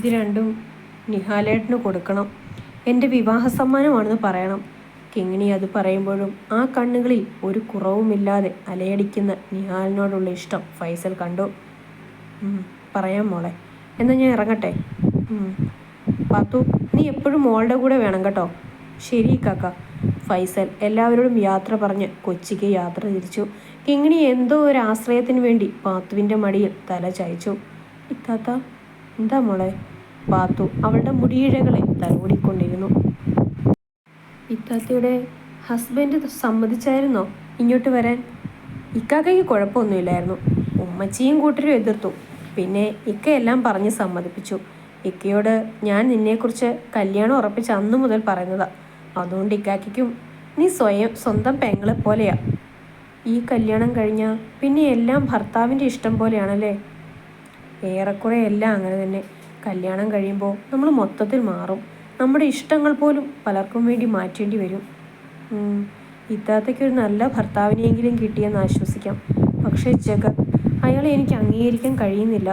ഇത് രണ്ടും നിഹാലേട്ടന് കൊടുക്കണം. എന്റെ വിവാഹ സമ്മാനമാണെന്ന് പറയണം. കിങ്ങിണി അത് പറയുമ്പോഴും ആ കണ്ണുകളിൽ ഒരു കുറവുമില്ലാതെ അലയടിക്കുന്ന നിഹാലിനോടുള്ള ഇഷ്ടം ഫൈസൽ കണ്ടു. പറയാം മോളെ. എന്നാൽ ഞാൻ ഇറങ്ങട്ടെ. പാത്തു നീ എപ്പോഴും മോളുടെ കൂടെ വേണം കേട്ടോ. ശരി കാക്ക. ഫൈസൽ എല്ലാവരോടും യാത്ര പറഞ്ഞ് കൊച്ചിക്ക് യാത്ര തിരിച്ചു. കിങ്ങിണി എന്തോ ഒരു ആശ്രയത്തിന് വേണ്ടി പാത്തുവിന്റെ മടിയിൽ തല ചായച്ചു. ഇത്താത്ത എന്താ മോളെ? പാത്തു അവളുടെ മുടിയിഴകളെ തലോടിക്കൊണ്ടിരുന്നു. ഇത്താത്തയുടെ ഹസ്ബൻഡ് സമ്മതിച്ചായിരുന്നോ ഇങ്ങോട്ട് വരാൻ? ഇക്കാക്കയ്ക്ക് കുഴപ്പമൊന്നുമില്ലായിരുന്നു. ഉമ്മച്ചിയും കൂട്ടരും എതിർത്തു. പിന്നെ ഇക്ക എല്ലാം പറഞ്ഞ് സമ്മതിപ്പിച്ചു. ഇക്കയോട് ഞാൻ നിന്നെക്കുറിച്ച് കല്യാണം ഉറപ്പിച്ച അന്നു മുതൽ പറയുന്നതാ. അതുകൊണ്ട് ഇക്കാക്കും നീ സ്വയം സ്വന്തം പെങ്ങളെ പോലെയാ. ഈ കല്യാണം കഴിഞ്ഞാൽ പിന്നെ എല്ലാം ഭർത്താവിന്റെ ഇഷ്ടം പോലെയാണല്ലേ? ഏറെക്കുറെ എല്ലാം അങ്ങനെ തന്നെ. കല്യാണം കഴിയുമ്പോൾ നമ്മൾ മൊത്തത്തിൽ മാറും. നമ്മുടെ ഇഷ്ടങ്ങൾ പോലും പലർക്കും വേണ്ടി മാറ്റേണ്ടി വരും. ഇത്താത്തയ്ക്ക് ഒരു നല്ല ഭർത്താവിനെയെങ്കിലും കിട്ടിയെന്ന് ആശ്വസിക്കാം. പക്ഷേ ജഗത് അയാളെ എനിക്ക് അംഗീകരിക്കാൻ കഴിയുന്നില്ല.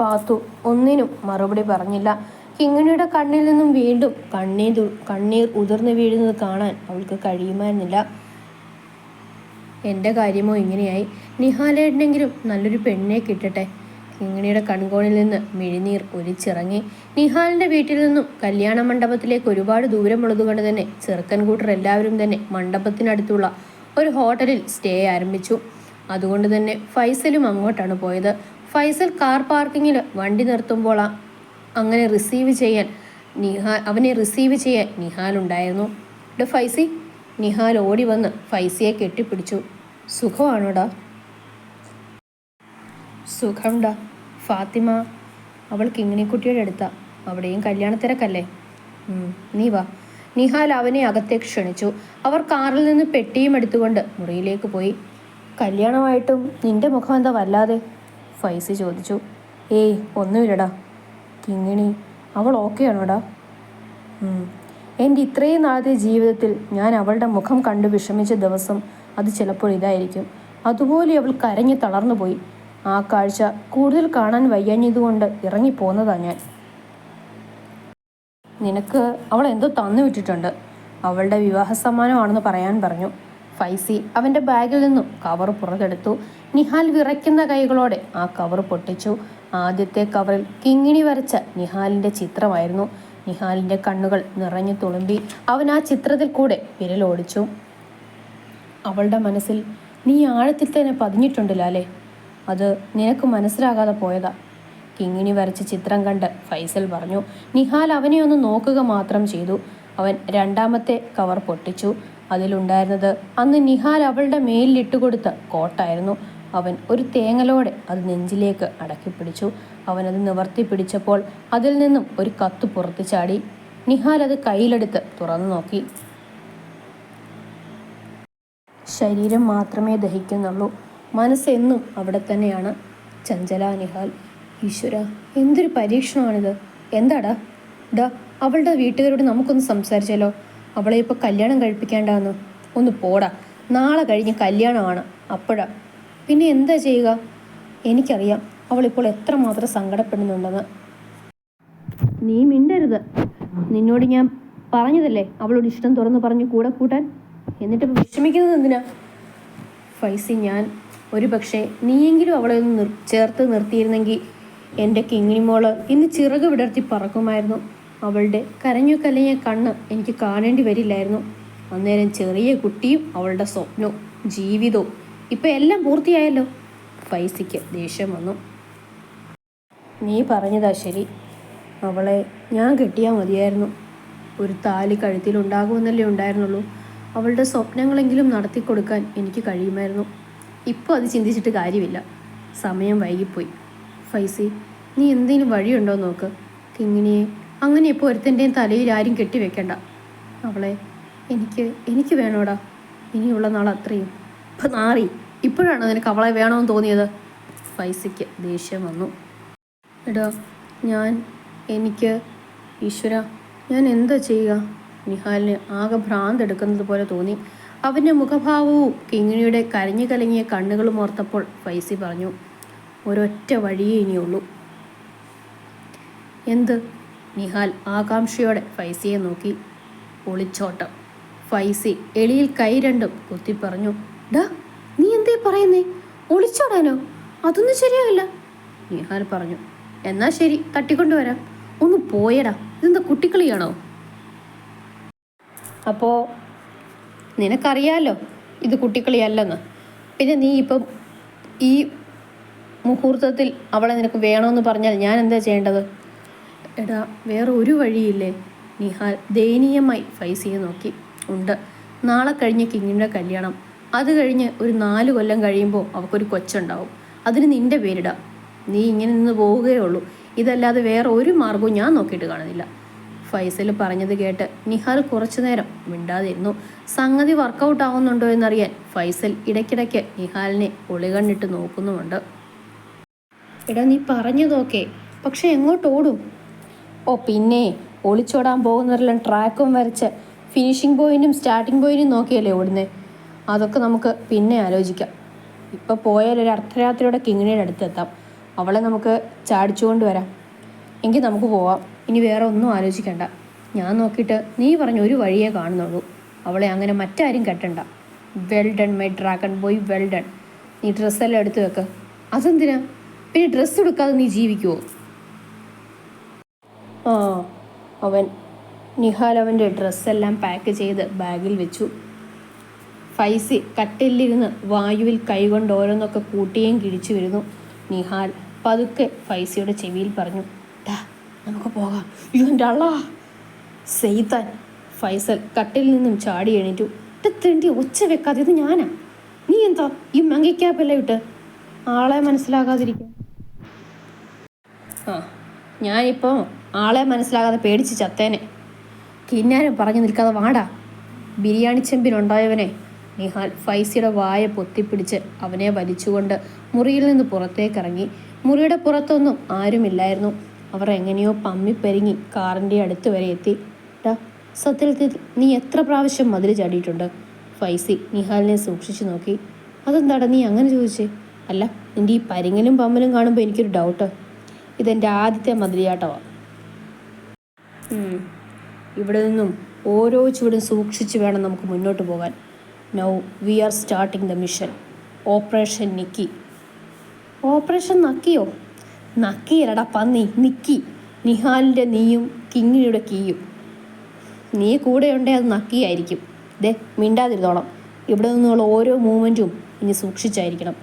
പാത്തു ഒന്നിനും മറുപടി പറഞ്ഞില്ല. കിങ്ങിണിയുടെ കണ്ണിൽ നിന്നും വീണ്ടും കണ്ണീർ കണ്ണീർ ഉതിർന്നു വീഴുന്നത് കാണാൻ അവൾക്ക് കഴിയുമായിരുന്നില്ല. എന്റെ കാര്യമോ ഇങ്ങനെയായി. നിഹാലേട്ടനെങ്കിലും നല്ലൊരു പെണ്ണെ കിട്ടട്ടെ. കിങ്ങിണിയുടെ കൺകോണിൽ നിന്ന് മിഴിനീർ ഒലിച്ചിറങ്ങി. നിഹാലിന്റെ വീട്ടിൽ നിന്നും കല്യാണ മണ്ഡപത്തിലേക്ക് ഒരുപാട് ദൂരമുള്ളത് കൊണ്ട് തന്നെ ചെറുക്കൻ കൂട്ടർ എല്ലാവരും തന്നെ മണ്ഡപത്തിനടുത്തുള്ള ഒരു ഹോട്ടലിൽ സ്റ്റേ ആരംഭിച്ചു. അതുകൊണ്ട് തന്നെ ഫൈസലും അങ്ങോട്ടാണ് പോയത്. ഫൈസൽ കാർ പാർക്കിങ്ങിൽ വണ്ടി നിർത്തുമ്പോൾ അങ്ങനെ റിസീവ് ചെയ്യാൻ നിഹാൽ അവനെ റിസീവ് ചെയ്യാൻ നിഹാൽ ഉണ്ടായിരുന്നു. ഡോ ഫൈസി നിഹാൽ ഓടി വന്ന് ഫൈസിയെ കെട്ടിപ്പിടിച്ചു. സുഖമാണോടാ? സുഖംടാ ഫാത്തിമ അവൾ കിങ്ങിണിക്കുട്ടിയുടെ അടുത്താ. അവിടെയും കല്യാണത്തിരക്കല്ലേ നീ വാ. നിഹാൽ അവനെ അകത്തേക്ക് ക്ഷണിച്ചു. അവർ കാറിൽ നിന്ന് പെട്ടിയും എടുത്തുകൊണ്ട് മുറിയിലേക്ക് പോയി. കല്യാണമായിട്ടും നിന്റെ മുഖം എന്താ വല്ലാതെ? ഫൈസ് ചോദിച്ചു. ഏയ് ഒന്നുമില്ലടാ. കിങ്ങിണി അവൾ ഓക്കെയാണോടാ. എന്റെ ഇത്രയും നാളത്തെ ജീവിതത്തിൽ ഞാൻ അവളുടെ മുഖം കണ്ട് വിഷമിച്ച ദിവസം അത് ചിലപ്പോൾ ഇതായിരിക്കും. അതുപോലെ അവൾ കരഞ്ഞ് തളർന്നു പോയി ആ കാഴ്ച കൂടുതൽ കാണാൻ വയ്യാഞ്ഞതുകൊണ്ട് ഇറങ്ങിപ്പോന്നതാ ഞാൻ. നിനക്ക് അവൾ എന്തോ തന്നു വിട്ടിട്ടുണ്ട്. അവളുടെ വിവാഹ സമ്മാനമാണെന്ന് പറയാൻ പറഞ്ഞു. ഫൈസി അവന്റെ ബാഗിൽ നിന്നും കവർ പുറത്തെടുത്തു. നിഹാൽ വിറയ്ക്കുന്ന കൈകളോടെ ആ കവർ പൊട്ടിച്ചു. ആദ്യത്തെ കവറിൽ കിങ്ങിണി വരച്ച നിഹാലിന്റെ ചിത്രമായിരുന്നു. നിഹാലിന്റെ കണ്ണുകൾ നിറഞ്ഞു തുളുമ്പി അവൻ ആ ചിത്രത്തിൽ കൂടെ വിരലോടിച്ചു. അവളുടെ മനസ്സിൽ നീ ആഴത്തിൽ തന്നെ പതിഞ്ഞിട്ടുണ്ട് ലാലേ അത് നിനക്ക് മനസ്സിലാകാതെ പോയതാ. കിങ്ങിണി വരച്ച ചിത്രം കണ്ട് ഫൈസൽ പറഞ്ഞു നിഹാൽ അവനെ ഒന്ന് നോക്കുക മാത്രം ചെയ്തു. അവൻ രണ്ടാമത്തെ കവർ പൊട്ടിച്ചു. അതിലുണ്ടായിരുന്നത് അന്ന് നിഹാൽ അവളുടെ മേലിലിട്ട് കൊടുത്ത കോട്ടായിരുന്നു. അവൻ ഒരു തേങ്ങലോടെ അത് നെഞ്ചിലേക്ക് അടക്കിപ്പിടിച്ചു അവനത് നിവർത്തി പിടിച്ചപ്പോൾ അതിൽ നിന്നും ഒരു കത്ത് പുറത്തു ചാടി. നിഹാൽ അത് കയ്യിലെടുത്ത് തുറന്നു നോക്കി. ശരീരം മാത്രമേ ദഹിക്കുന്നുള്ളൂ. മനസ്സെന്നും അവിടെ തന്നെയാണ്. ചഞ്ചല നിഹാൽ. ഈശ്വര എന്തൊരു പരീക്ഷണമാണിത്. എന്താടാ? ഡാ അവളുടെ വീട്ടുകാരോട് നമുക്കൊന്ന് സംസാരിച്ചാലോ? അവളെ ഇപ്പോൾ കല്യാണം കഴിപ്പിക്കേണ്ടെന്ന്. ഒന്ന് പോടാ. നാളെ കഴിഞ്ഞ് കല്യാണമാണ്. അപ്പോഴാ. പിന്നെ എന്താ ചെയ്യുക? എനിക്കറിയാം. അവളിപ്പോൾ എത്രമാത്രം സങ്കടപ്പെടുന്നുണ്ടെന്ന്. നീ മിണ്ടരുത്. നിന്നോട് ഞാൻ പറഞ്ഞതല്ലേ? അവളോട് ഇഷ്ടം തുറന്ന് പറഞ്ഞു കൂടെ കൂട്ടാൻ? എന്നിട്ട് വിഷമിക്കുന്നത് എന്തിനാ? ഫൈസി ഞാൻ ഒരു പക്ഷേ നീയെങ്കിലും അവളെ ഒന്ന് ചേർത്ത് നിർത്തിയിരുന്നെങ്കിൽ എന്റെ കിങ്ങിണി മോൾ ഇന്ന് ചിറക് വിടർത്തി പറക്കുമായിരുന്നു. അവളുടെ കരഞ്ഞു കലഞ്ഞ കണ്ണ് എനിക്ക് കാണേണ്ടി വരില്ലായിരുന്നു. അന്നേരം ചെറിയ കുട്ടിയും അവളുടെ സ്വപ്നവും ജീവിതവും ഇപ്പം എല്ലാം പൂർത്തിയായല്ലോ? പൈസയ്ക്ക് ദേഷ്യം വന്നു. നീ പറഞ്ഞതാ ശരി. അവളെ ഞാൻ കെട്ടിയാൽ മതിയായിരുന്നു. ഒരു താലി കഴുത്തിലുണ്ടാകുമെന്നല്ലേ ഉണ്ടായിരുന്നുള്ളൂ. അവളുടെ സ്വപ്നങ്ങളെങ്കിലും നടത്തി കൊടുക്കാൻ എനിക്ക് കഴിയുമായിരുന്നു. ഇപ്പോൾ അത് ചിന്തിച്ചിട്ട് കാര്യമില്ല. സമയം വൈകിപ്പോയി. ഫൈസി നീ എന്തെങ്കിലും വഴിയുണ്ടോ നോക്ക്. കിങ്ങിണിയെ അങ്ങനെ ഇപ്പോൾ ഒരുത്തന്റെയും തലയിൽ ആരും കെട്ടിവെക്കണ്ട. അവളെ എനിക്ക് എനിക്ക് വേണോടാ. ഇനിയുള്ള നാൾ അത്രയും. ഇപ്പം നാറി. ഇപ്പോഴാണ് നിനക്ക് അവളെ വേണമെന്ന് തോന്നിയത്? ഫൈസിക്ക് ദേഷ്യം വന്നു. എടാ ഞാൻ എനിക്ക് ഈശ്വര ഞാൻ എന്താ ചെയ്യുക? നിഹാലിന് ആകെ ഭ്രാന്ത് എടുക്കുന്നത് പോലെ തോന്നി. അവന്റെ മുഖഭാവവും കിങ്ങിണിയുടെ കരഞ്ഞു കലങ്ങിയ കണ്ണുകളും ഓർത്തപ്പോൾ ഫൈസി പറഞ്ഞു ഒരൊറ്റ വഴിയേ ഇനിയുള്ളൂ. എന്ത്? നിഹാൽ ആകാംക്ഷയോടെ ഫൈസിയെ നോക്കി. ഒളിച്ചോട്ടം. ഫൈസി എളിയിൽ കൈ രണ്ടും കുത്തി പറഞ്ഞു ഡാ നീ എന്തേ പറയുന്നേ? ഒളിച്ചോടാനോ? അതൊന്നും ശരിയാവില്ല. നിഹാൽ പറഞ്ഞു എന്നാ ശരി തട്ടിക്കൊണ്ടുവരാം. ഒന്ന് പോയടാ. ഇതെന്താ കുട്ടിക്കളിയാണോ? അപ്പോൾ നിനക്കറിയാലോ? ഇത് കുട്ടിക്കളിയല്ലെന്ന്. പിന്നെ നീ ഇപ്പം ഈ മുഹൂർത്തത്തിൽ അവളെ നിനക്ക് വേണമെന്ന് പറഞ്ഞാൽ ഞാൻ എന്താ ചെയ്യേണ്ടത്? എടാ വേറെ ഒരു വഴിയില്ലേ? നിഹാൽ ദയനീയമായി ഫൈസിയെ നോക്കി. ഉണ്ട്. നാളെ കഴിഞ്ഞ് കിങ്ങിന്റെ കല്യാണം. അത് കഴിഞ്ഞ് ഒരു നാല് കൊല്ലം കഴിയുമ്പോൾ അവൾക്കൊരു കൊച്ചുണ്ടാവും. അതിന് നിന്റെ പേരിടാം. നീ ഇങ്ങനെ നിന്ന് പോവുകയേ ഉള്ളൂ. ഇതല്ലാതെ വേറെ ഒരു മാർഗവും ഞാൻ നോക്കിയിട്ട് കാണുന്നില്ല. ഫൈസൽ പറഞ്ഞത് കേട്ട് നിഹാൽ കുറച്ചു നേരം മിണ്ടാതിരുന്നു. സംഗതി വർക്കൗട്ട് ആവുന്നുണ്ടോ എന്നറിയാൻ ഫൈസൽ ഇടയ്ക്കിടയ്ക്ക് നിഹാലിനെ ഒളികണ്ണിട്ട് നോക്കുന്നുമുണ്ട്. എടാ നീ പറഞ്ഞതൊക്കെ പക്ഷെ എങ്ങോട്ട് ഓടും? ഓ പിന്നെ ഒളിച്ചോടാൻ പോകുന്നവരെല്ലാം ട്രാക്കും വരച്ച് ഫിനിഷിംഗ് പോയിന്റും സ്റ്റാർട്ടിംഗ് പോയിന്റും നോക്കിയല്ലേ ഓടുന്നേ? അതൊക്കെ നമുക്ക് പിന്നെ ആലോചിക്കാം. ഇപ്പം പോയാൽ ഒരു അർദ്ധരാത്രിയോടെ കിങ്ങിണിയുടെ അടുത്തെത്താം അവളെ നമുക്ക് ചാടിച്ചുകൊണ്ട് വരാം. എങ്കിൽ നമുക്ക് പോവാം. ഇനി വേറെ ഒന്നും ആലോചിക്കണ്ട. ഞാൻ നോക്കിയിട്ട് നീ പറഞ്ഞ ഒരു വഴിയേ കാണുന്നുള്ളൂ. അവളെ അങ്ങനെ മറ്റാരും കെട്ടണ്ട. Well done my dragon boy well done നീ ഡ്രസ്സെല്ലാം എടുത്തു വെക്ക്. അതെന്തിനാ? പിന്നെ ഡ്രസ്സ് എടുക്കാതെ നീ ജീവിക്കുമോ ആ അവൻ നിഹാൽ അവന്റെ ഡ്രസ്സെല്ലാം പാക്ക് ചെയ്ത് ബാഗിൽ വെച്ചു. ഫൈസി കട്ടിലിരുന്ന് വായുവിൽ കൈകൊണ്ട് ഓരോന്നൊക്കെ കൂട്ടിയും കിഴിച്ചു വരുന്നു. നിഹാൽ പതുക്കെ ഫൈസിയുടെ ചെവിയിൽ പറഞ്ഞു. നമുക്ക് പോകാം. ഇവന്റെ അള്ളാ. സെയ്താൻ ഫൈസൽ കട്ടിൽ നിന്നും ചാടി എണീറ്റു. "ഇത് തെണ്ടി ഒച്ച വെക്കാതെ ഇത് ഞാനാ? നീ എന്താ ഈ മങ്ങിക്കാപ്പെല്ലാം ഇട്ട് ആളെ മനസ്സിലാകാതിരിക്കും ആ ഞാനിപ്പോൾ ആളെ മനസ്സിലാകാതെ പേടിച്ച് ചത്തേനെ. കിന്നാരം പറഞ്ഞു നിൽക്കാതെ വാടാ. ബിരിയാണി ചെമ്പിനുണ്ടായവനെ നിഹാൽ ഫൈസിയുടെ വായ പൊത്തിപ്പിടിച്ച് അവനെ വലിച്ചുകൊണ്ട് മുറിയിൽ നിന്ന് പുറത്തേക്കിറങ്ങി. മുറിയുടെ പുറത്തൊന്നും ആരുമില്ലായിരുന്നു. അവർ എങ്ങനെയോ പമ്മിപ്പെരുങ്ങി കാറിന്റെ അടുത്ത് വരെ എത്തി. ടാ സത്യത്തിൽ നീ എത്ര പ്രാവശ്യം മതിൽ ചാടിയിട്ടുണ്ട്? ഫൈസി നിഹാലിനെ സൂക്ഷിച്ചു നോക്കി. അതെന്താടാ നീ അങ്ങനെ ചോദിച്ചേ? അല്ല നിന്റെ ഈ പരിങ്ങലും പമ്മലും കാണുമ്പോൾ എനിക്കൊരു ഡൗട്ട്. ഇതെന്റെ ആദ്യത്തെ മതിലിയാട്ടമാണ്. ഇവിടെ നിന്നും ഓരോ ചുവടും സൂക്ഷിച്ച് വേണം നമുക്ക് മുന്നോട്ട് പോകാൻ. Now we are starting the mission. Operation Nikki. Operation നക്കിയോ? നക്കിയല്ലടാ പന്നി നിക്കി. നിഹാലിന്റെ നീയും കിങ്ങിനിയുടെ കീയും. നീ കൂടെ ഉണ്ടേ അത് നക്കിയായിരിക്കും. ദേ മിണ്ടാതിരുന്നോളം ഇവിടെ നിന്നുള്ള ഓരോ മൂവ്മെന്റും ഇനി സൂക്ഷിച്ചായിരിക്കണം.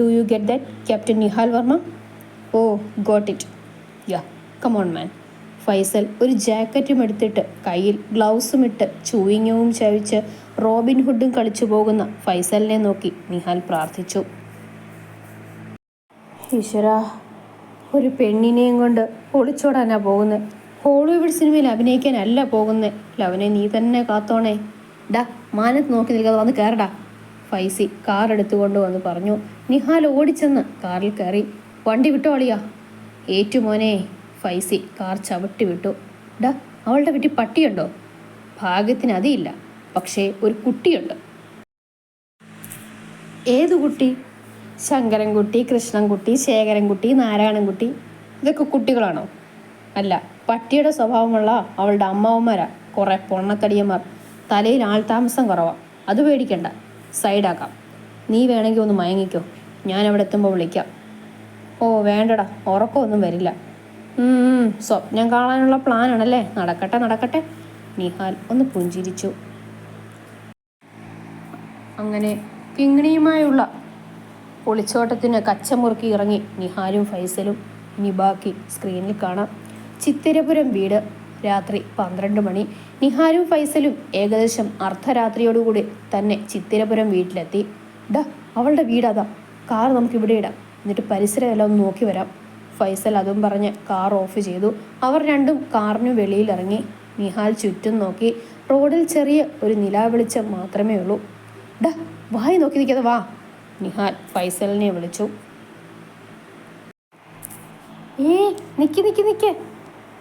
Do you get that captain Nihal Varma? Oh got it yeah come on man Faisal ഒരു ജാക്കറ്റും എടുത്തിട്ട് കയ്യിൽ ഗ്ലൗസും ഇട്ട് ചൂയിങ്ങവും ചവിച്ച് റോബിൻ ഹുഡും കളിച്ചു പോകുന്ന ഫൈസലിനെ നോക്കി നിഹാൽ പ്രാർത്ഥിച്ചു. ഈശ്വര ഒരു പെണ്ണിനെയും കൊണ്ട് ഒളിച്ചോടാനാ പോകുന്നത് ഹോളിവുഡ് സിനിമയിൽ അഭിനയിക്കാനല്ല പോകുന്നത് ലവനെ നീ തന്നെ കാത്തോണേ. ഡാ മാനത്ത് നോക്കി നിൽക്കാതെ വന്ന് കയറടാ ഫൈസി കാർ എടുത്തുകൊണ്ട് വന്ന് പറഞ്ഞു. നിഹാൽ ഓടിച്ചെന്ന് കാറിൽ കയറി. വണ്ടി വിട്ടോ അളിയാ. ഏറ്റുമോനെ ഫൈസി കാർ ചവിട്ടി വിട്ടു. ഡാ അവളുടെ വീട്ടിൽ പട്ടിയുണ്ടോ? ഭാഗ്യത്തിന് അതില്ല പക്ഷേ ഒരു കുട്ടിയുണ്ട്. ഏതു കുട്ടി? ശങ്കരൻകുട്ടി കൃഷ്ണൻകുട്ടി ശേഖരൻകുട്ടി നാരായണൻകുട്ടി ഇതൊക്കെ കുട്ടികളാണോ? അല്ല പട്ടിയുടെ സ്വഭാവമുള്ള അവളുടെ അമ്മാവന്മാരാ. കുറേ പൊണ്ണത്തടിയന്മാർ. തലയിൽ ആൾതാമസം കുറവാ. അത് പേടിക്കണ്ട. സൈഡാക്കാം. നീ വേണമെങ്കിൽ ഒന്ന് മയങ്ങിക്കോ. ഞാൻ അവിടെ എത്തുമ്പോൾ വിളിക്കാം. ഓ വേണ്ടടാ. ഉറക്കമൊന്നും വരില്ല. സ്വപ്നം കാണാനുള്ള പ്ലാനാണല്ലേ? നടക്കട്ടെ നടക്കട്ടെ. നിഹാൽ ഒന്ന് പുഞ്ചിരിച്ചു. അങ്ങനെ കിങ്ങിണിയുമായുള്ള ഒളിച്ചോട്ടത്തിന് കച്ചമുറുക്കി ഇറങ്ങി നിഹാലും ഫൈസലും നിബാക്കി സ്ക്രീനിൽ കാണാം. ചിത്തിരപുരം വീട് രാത്രി പന്ത്രണ്ട് മണി. നിഹാലും ഫൈസലും ഏകദേശം അർദ്ധരാത്രിയോടുകൂടി തന്നെ ചിത്തിരപുരം വീട്ടിലെത്തി. ഡാ അവളുടെ വീടതാ. കാർ നമുക്ക് ഇവിടെ ഇടാം. എന്നിട്ട് പരിസരമെല്ലാം ഒന്ന് നോക്കി വരാം. ഫൈസൽ അതും പറഞ്ഞ് കാർ ഓഫ് ചെയ്തു. അവർ രണ്ടും കാറിന് വെളിയിലിറങ്ങി. നിഹാൽ ചുറ്റും നോക്കി. റോഡിൽ ചെറിയ ഒരു നിലാവെളിച്ചം മാത്രമേ ഉള്ളൂ. ഡാ വായി നോക്കി നിൽക്കാതെ വാ. നിഹാൽ ഫൈസലിനെ വിളിച്ചു. ഏ നിക്ക് നിക്ക് നിക്ക്.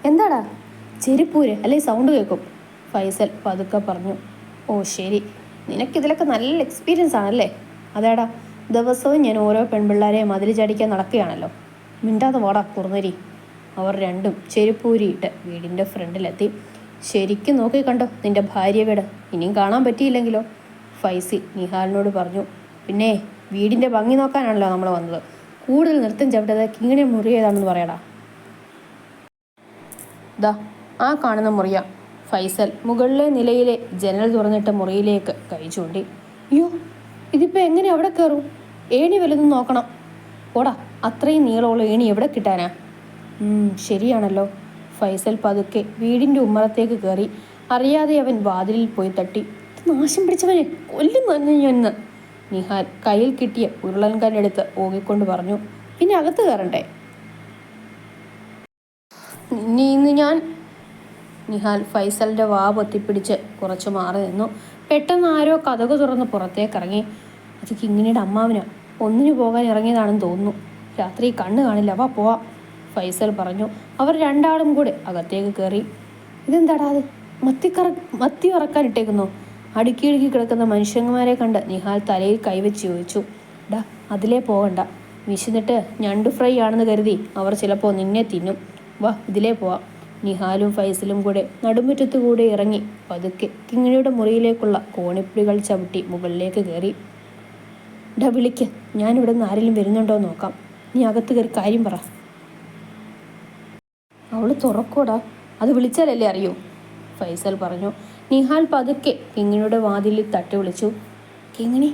എന്താടാ? ചെരിപ്പൂര് അല്ലെ സൗണ്ട് കേൾക്കും ഫൈസൽ പതുക്കെ പറഞ്ഞു. ഓ ശരി. നിനക്കിതിലൊക്കെ നല്ല എക്സ്പീരിയൻസ് ആണല്ലേ? അതേടാ ദിവസവും ഞാൻ ഓരോ പെൺപിള്ളേരെ മതിൽ ചാടിക്കാൻ നടക്കുകയാണല്ലോ. മിണ്ടാതെ വാടാ കുറുനരി. അവർ രണ്ടും ചെരുപ്പൂരിയിട്ട് വീടിന്റെ ഫ്രണ്ടിലെത്തി. ശരിക്കും നോക്കി കണ്ടോ നിന്റെ ഭാര്യ വീട്? ഇനിയും കാണാൻ പറ്റിയില്ലെങ്കിലോ? ഫൈസി നിഹാലിനോട് പറഞ്ഞു. പിന്നെ വീടിന്റെ ഭംഗി നോക്കാനാണല്ലോ നമ്മൾ വന്നത്. കൂടുതൽ നൃത്തം ചവിട്ടത് കിങ്ങിണി മുറിയതാണെന്ന് പറയടാ. ദാ ആ കാണുന്ന മുറിയ ഫൈസൽ മുകളിലെ നിലയിലെ ജനൽ തുറന്നിട്ട മുറിയിലേക്ക് കൈ ചൂണ്ടി അയ്യോ ഇതിപ്പോൾ എങ്ങനെ അവിടെ കയറും? ഏണി വലുതും നോക്കണം. ഓടാ അത്രയും നീളമുള്ള ഏണി എവിടെ കിട്ടാനാ? ശരിയാണല്ലോ. ഫൈസൽ പതുക്കെ വീടിന്റെ ഉമ്മറത്തേക്ക് കയറി അറിയാതെ അവൻ വാതിലിൽ പോയി തട്ടി. നാശം പിടിച്ചവനെ കൊല്ലും തന്നെ ഞാൻ ഇന്ന്." നിഹാൽ കയ്യിൽ കിട്ടിയ ഉരുളൻ കല്ലെടുത്ത് ഓങ്ങിക്കൊണ്ട് പറഞ്ഞു പിന്നെ അകത്ത് കയറണ്ടേ? ഇനി ഇന്ന് ഞാൻ നിഹാൽ ഫൈസലിന്റെ വാ പൊത്തിപ്പിടിച്ച് കുറച്ച് മാറി നിന്നു. പെട്ടെന്ന് ആരോ കഥകു തുറന്ന് പുറത്തേക്ക് ഇറങ്ങി. അത് കിങ്ങിനിയുടെ അമ്മാവിനാ. ഒന്നിനു പോകാൻ ഇറങ്ങിയതാണെന്ന് തോന്നുന്നു. രാത്രി കണ്ണ് കാണില്ല. വാ പോവാ ഫൈസൽ പറഞ്ഞു. അവർ രണ്ടാളും കൂടെ അകത്തേക്ക് കയറി. ഇതെന്താടാ അത്? മത്തിക്കറ മത്തി ഇറക്കാൻ അടുക്കി അടുക്കി കിടക്കുന്ന മനുഷ്യന്മാരെ കണ്ട് നിഹാൽ തലയിൽ കൈവച്ച് ചോദിച്ചു ഡാ അതിലേ പോകണ്ട വിശന്നിട്ട് ഞണ്ട് ഫ്രൈ ആണെന്ന് കരുതി അവർ ചിലപ്പോൾ നിന്നെ തിന്നും. വാ ഇതിലേ പോവാം. നിഹാലും ഫൈസലും കൂടെ നടുമുറ്റത്തു കൂടെ ഇറങ്ങി പതുക്കെ കിങ്ങിണിയുടെ മുറിയിലേക്കുള്ള കോണിപ്പിടികൾ ചവിട്ടി മുകളിലേക്ക് കയറി. ഡാ വിളിക്ക്. ഞാനിവിടെ നിന്ന് ആരെങ്കിലും വരുന്നുണ്ടോ നോക്കാം. നീ അകത്ത് കയറി കാര്യം പറ. അവൾ തുറക്കോടാ അത് വിളിച്ചാലല്ലേ അറിയൂ. ഫൈസൽ പറഞ്ഞു. നിഹാൽ പതുക്കെ കിങ്ങിണിയുടെ വാതിലിൽ തട്ടി വിളിച്ചു. കിങ്ങിണി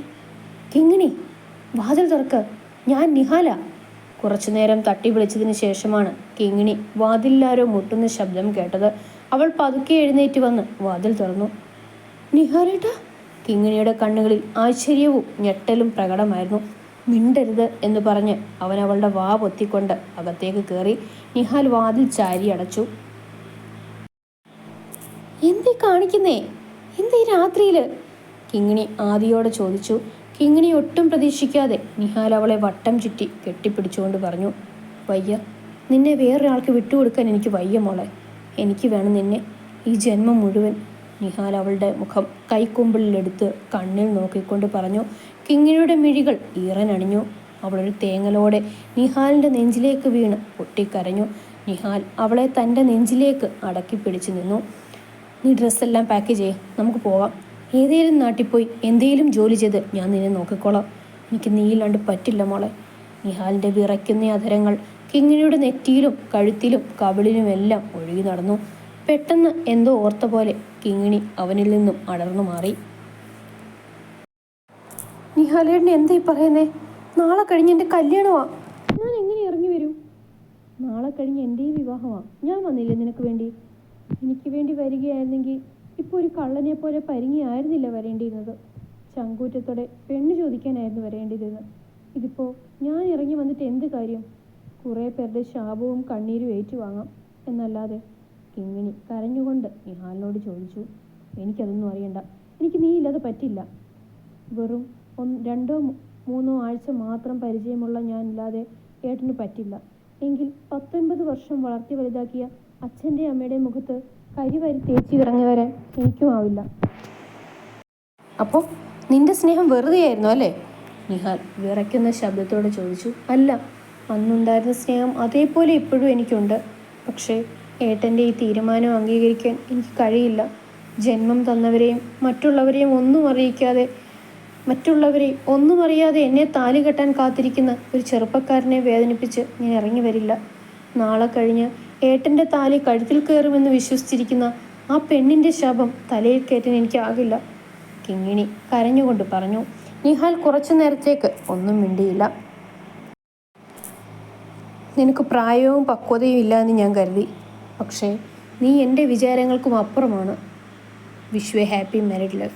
കിങ്ങിണി വാതിൽ തുറക്ക്. ഞാൻ നിഹാല. കുറച്ചു നേരം തട്ടി വിളിച്ചതിന് ശേഷമാണ് കിങ്ങിണി വാതിലിലാരോ മുട്ടുന്ന ശബ്ദം കേട്ടത്. അവൾ പതുക്കെ എഴുന്നേറ്റ് വന്ന് വാതിൽ തുറന്നു. നിഹാലേട്ട. കിങ്ങിണിയുടെ കണ്ണുകളിൽ ആശ്ചര്യവും ഞെട്ടലും പ്രകടമായിരുന്നു. മിണ്ടരുത് എന്ന് പറഞ്ഞ് അവൻ അവളുടെ വാ പൊത്തിക്കൊണ്ട് അകത്തേക്ക് കയറി നിഹാൽ വാതിൽ ചാരി അടച്ചു എന്തേ കാണിക്കുന്നേ? എന്തേ രാത്രിയിൽ കിങ്ങിണി ആദിയോടെ ചോദിച്ചു. കിങ്ങിണി ഒട്ടും പ്രതീക്ഷിക്കാതെ നിഹാൽ അവളെ വട്ടം ചുറ്റി കെട്ടിപ്പിടിച്ചുകൊണ്ട് പറഞ്ഞു വയ്യ നിന്നെ വേറൊരാൾക്ക് വിട്ടുകൊടുക്കാൻ എനിക്ക് വയ്യ മോളെ. എനിക്ക് വേണം നിന്നെ. ഈ ജന്മം മുഴുവൻ. നിഹാൽ അവളുടെ മുഖം കൈക്കൊമ്പിളിലെടുത്ത് കണ്ണിൽ നോക്കിക്കൊണ്ട് പറഞ്ഞു. കിങ്ങിണിയുടെ മിഴികൾ ഈറനണിഞ്ഞു അവളൊരു തേങ്ങലോടെ നിഹാലിന്റെ നെഞ്ചിലേക്ക് വീണ് പൊട്ടിക്കരഞ്ഞു. നിഹാൽ അവളെ തന്റെ നെഞ്ചിലേക്ക് അടക്കി പിടിച്ചു നിന്നു. നീ ഡ്രസ്സെല്ലാം പാക്ക് ചെയ്യ്. നമുക്ക് പോവാം. ഏതേലും നാട്ടിൽ പോയി എന്തേലും ജോലി ചെയ്ത് ഞാൻ നിന്നെ നോക്കിക്കോളാം. എനിക്ക് നീയില്ലാണ്ട് പറ്റില്ല മോളെ. നിഹാലിന്റെ വിറയ്ക്കുന്ന അധരങ്ങൾ കിങ്ങിണിയുടെ നെറ്റിയിലും കഴുത്തിലും കവിളിലുമെല്ലാം ഒഴുകി നടന്നു. പെട്ടെന്ന് എന്തോ ഓർത്ത പോലെ കിങ്ങിണി അവനിൽ നിന്നും അടർന്നു മാറി. നിഹാലേട്ടൻ എന്തായി പറയുന്നേ? നാളെ കഴിഞ്ഞ് എന്റെ കല്യാണമാ. ഞാൻ എങ്ങനെ ഇറങ്ങി വരും? നാളെ കഴിഞ്ഞ് എന്റെയും വിവാഹമാണ് ഞാൻ വന്നില്ലേ നിനക്ക് വേണ്ടി? എനിക്ക് വേണ്ടി വരികയായിരുന്നെങ്കിൽ ഇപ്പോൾ ഒരു കള്ളനെ പോലെ പരിങ്ങിയായിരുന്നില്ല വരേണ്ടിയിരുന്നത്. ചങ്കൂറ്റത്തോടെ പെണ്ണ് ചോദിക്കാനായിരുന്നു വരേണ്ടിയിരുന്നത്. ഇതിപ്പോൾ ഞാൻ ഇറങ്ങി വന്നിട്ട് എന്ത് കാര്യം? കുറേ പേരുടെ ശാപവും കണ്ണീരും ഏറ്റുവാങ്ങാം എന്നല്ലാതെ കിങ്ങിണി കരഞ്ഞുകൊണ്ട് നിഹാലിനോട് ചോദിച്ചു എനിക്കതൊന്നും അറിയണ്ട. എനിക്ക് നീ ഇല്ലാതെ പറ്റില്ല. വെറും ഒന്ന് രണ്ടോ മൂന്നോ ആഴ്ച മാത്രം പരിചയമുള്ള ഞാൻ ഇല്ലാതെ ഏട്ടന് പറ്റില്ല. എങ്കിൽ പത്തൊൻപത് വർഷം വളർത്തി വലുതാക്കിയ അച്ഛന്റെ അമ്മയുടെ മുഖത്ത് കരിവാരി തേച്ച് ഇറങ്ങി വരാൻ എനിക്കും ആവില്ല അപ്പോൾ നിന്റെ സ്നേഹം വെറുതെയായിരുന്നു അല്ലേ? നിഹാൽ വിറയ്ക്കുന്ന ശബ്ദത്തോടെ ചോദിച്ചു. അല്ല അന്നുണ്ടായിരുന്ന സ്നേഹം അതേപോലെ ഇപ്പോഴും എനിക്കുണ്ട്. പക്ഷേ ഏട്ടന്റെ ഈ തീരുമാനം അംഗീകരിക്കാൻ എനിക്ക് കഴിയില്ല. ജന്മം തന്നവരെയും മറ്റുള്ളവരെയും ഒന്നും അറിയിക്കാതെ മറ്റുള്ളവരെ ഒന്നും അറിയാതെ എന്നെ താലി കെട്ടാൻ കാത്തിരിക്കുന്ന ഒരു ചെറുപ്പക്കാരനെ വേദനിപ്പിച്ച് ഞാൻ ഇറങ്ങി വരില്ല. നാളെ കഴിഞ്ഞ് ഏട്ടന്റെ താലി കഴുത്തിൽ കയറുമെന്ന് വിശ്വസിച്ചിരിക്കുന്ന ആ പെണ്ണിന്റെ ശാപം തലയിൽ കയറ്റാൻ എനിക്കാകില്ല. കിങ്ങിണി കരഞ്ഞുകൊണ്ട് പറഞ്ഞു നിഹാൽ കുറച്ചു നേരത്തേക്ക്. ഒന്നും മിണ്ടിയില്ല. നിനക്ക് പ്രായവും പക്വതയും ഇല്ല എന്ന് ഞാൻ കരുതി. പക്ഷേ നീ എന്റെ വിചാരങ്ങൾക്കും അപ്പുറമാണ്. Wish a happy married life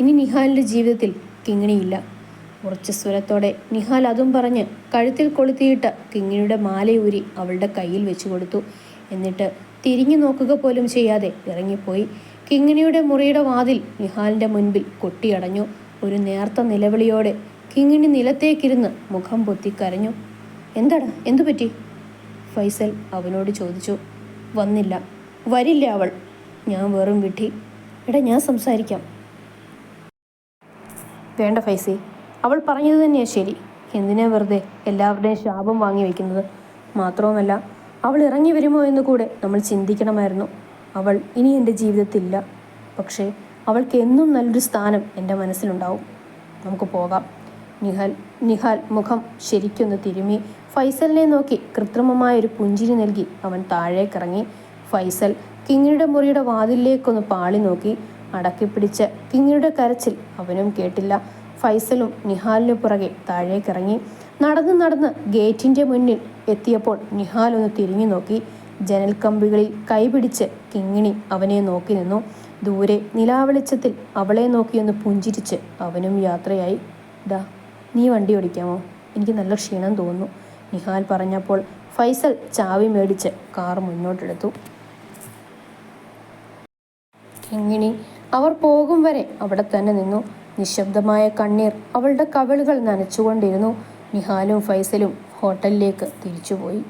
ഇനി നിഹാലിന്റെ ജീവിതത്തിൽ കിങ്ങിണിയില്ല. ഉറച്ച സ്വരത്തോടെ നിഹാൽ അതും പറഞ്ഞ് കഴുത്തിൽ കൊളുത്തിയിട്ട് കിങ്ങിണിയുടെ മാലയൂരി അവളുടെ കയ്യിൽ വെച്ചു കൊടുത്തു. എന്നിട്ട് തിരിഞ്ഞു നോക്കുക പോലും ചെയ്യാതെ ഇറങ്ങിപ്പോയി. കിങ്ങിണിയുടെ മുറിയുടെ വാതിൽ നിഹാലിന്റെ മുൻപിൽ കൊട്ടിയടഞ്ഞു. ഒരു നേർത്ത നിലവിളിയോടെ കിങ്ങിണി നിലത്തേക്കിരുന്ന് മുഖം പൊത്തി കരഞ്ഞു. എന്താടാ? എന്തു പറ്റി? ഫൈസൽ അവനോട് ചോദിച്ചു. വന്നില്ല. വരില്ല അവൾ. ഞാൻ വെറും വിട്ടി. എടാ ഞാൻ സംസാരിക്കാം. വേണ്ട ഫൈസി. അവൾ പറഞ്ഞത് തന്നെയാ ശരി. എന്തിനാ വെറുതെ എല്ലാവരുടെയും ശാപം വാങ്ങി വെക്കുന്നത്? മാത്രവുമല്ല അവൾ ഇറങ്ങി വരുമോ എന്ന് കൂടെ നമ്മൾ ചിന്തിക്കണമായിരുന്നു. അവൾ ഇനി എന്റെ ജീവിതത്തിലില്ല. പക്ഷേ അവൾക്ക് എന്നും നല്ലൊരു സ്ഥാനം എന്റെ മനസ്സിലുണ്ടാവും. നമുക്ക് പോകാം. നിഹാൽ നിഹാൽ മുഖം ശരിക്കൊന്ന് തിരുമി ഫൈസലിനെ നോക്കി കൃത്രിമമായ ഒരു പുഞ്ചിരി നൽകി അവൻ താഴേക്കിറങ്ങി. ഫൈസൽ കിങ്ങിയുടെ മുറിയുടെ വാതിലേക്കൊന്ന് പാളി നോക്കി. അടക്കിപ്പിടിച്ച് കിങ്ങിയുടെ കരച്ചിൽ അവനും കേട്ടില്ല. ഫൈസലും നിഹാലിന് പുറകെ താഴേക്കിറങ്ങി നടന്ന് നടന്ന് ഗേറ്റിന്റെ മുന്നിൽ എത്തിയപ്പോൾ നിഹാൽ ഒന്ന് തിരിഞ്ഞു നോക്കി. ജനൽ കമ്പികളിൽ കൈപിടിച്ച് കിങ്ങിണി അവനെ നോക്കി നിന്നു. ദൂരെ നിലാവെളിച്ചത്തിൽ അവളെ നോക്കിയൊന്ന് പുഞ്ചിരിച്ച് അവനും യാത്രയായി. ഡാ നീ വണ്ടി ഓടിക്കാമോ? എനിക്ക് നല്ല ക്ഷീണം തോന്നുന്നു നിഹാൽ പറഞ്ഞപ്പോൾ ഫൈസൽ ചാവി മേടിച്ച് കാർ മുന്നോട്ടെടുത്തു. കിങ്ങിണി അവർ പോകും വരെ അവിടെ തന്നെ നിന്നു. നിശബ്ദമായ കണ്ണീർ അവളുടെ കവിളുകൾ നനച്ചുകൊണ്ടിരുന്നു. നിഹാലും ഫൈസലും ഹോട്ടലിലേക്ക് തിരിച്ചുപോയി.